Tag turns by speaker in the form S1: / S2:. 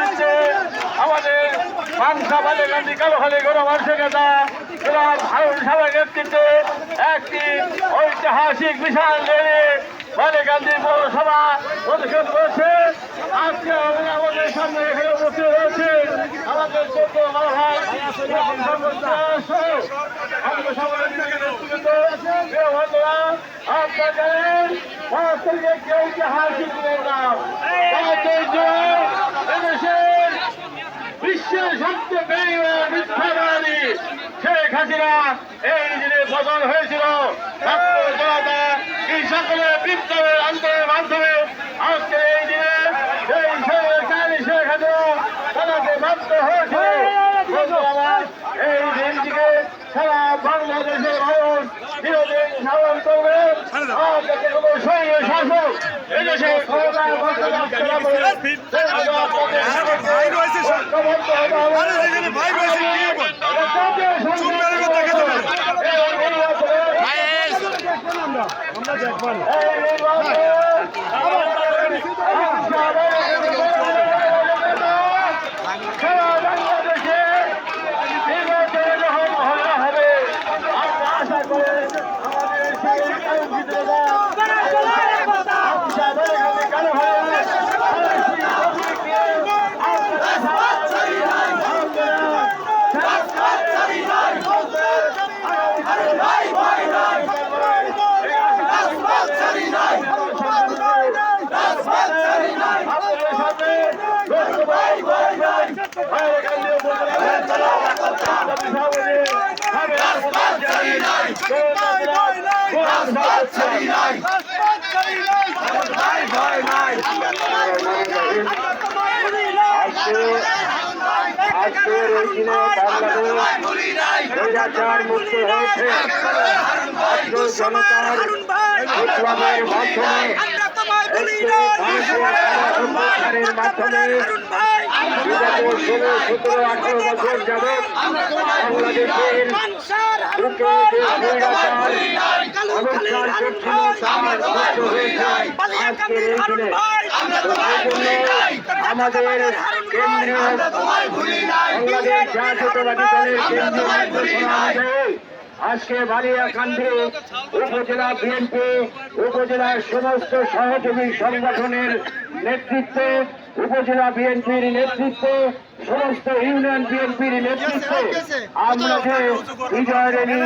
S1: নেতৃত্বে আমাদের মাংসা বালিকান্দি কালোখালী গণমানুষের নেতা গোলাম হারুন সাহেবের নেতৃত্বে একটি ঐতিহাসিক বিশাল রেলি বালিকান্দি পৌরসভা প্রদর্শন করেছে। আজকে আমি আমাদের সামনে এখানে উপস্থিত হয়েছে। আমাদের চোদ্দ বড় ভাই সর্বদার সহ আমাদের মিথ্যাবাদী। শেখ হাসিনা, এই দিনে পতন হয়েছিল জনতা, এই সকলে বিপ্লবের আন্দোলনের মাধ্যমে আজকে এই দিনে সেই সরকারি শেখ হাসিনা তাদেরকে মাত্র হয়েছিল। বন্ধু আমার এই দিনটিকে সারা বাংলাদেশের মানুষ বিরোধী সাধন করবে আপনাকে কোনো সৈন্য শাসক এদেশে ক্ষমতায় বসতে পারছে না বলে
S2: ভাই রয়েছে স্যার। আরে যেখানে ভাই রয়েছে কি বল? চুপ মেরে কথা খেতে পারে।
S1: আজকের এই দিনে বাংলাদেশ স্বৈরাচার বাংলাদেশের আমাদের কেন্দ্রীয় বাংলাদেশ জাতীয়তাবাদী দলের কেন্দ্রীয় আজকে বালিয়াকান্দি উপজেলা বিএনপি উপজেলার সমস্ত সহযোগী সংগঠনের নেতৃত্বে উপজেলা বিএনপির নেতৃত্বে সমস্ত ইউনিয়ন বিএনপির নেতৃত্বে আমরা যে বিজয় রেলি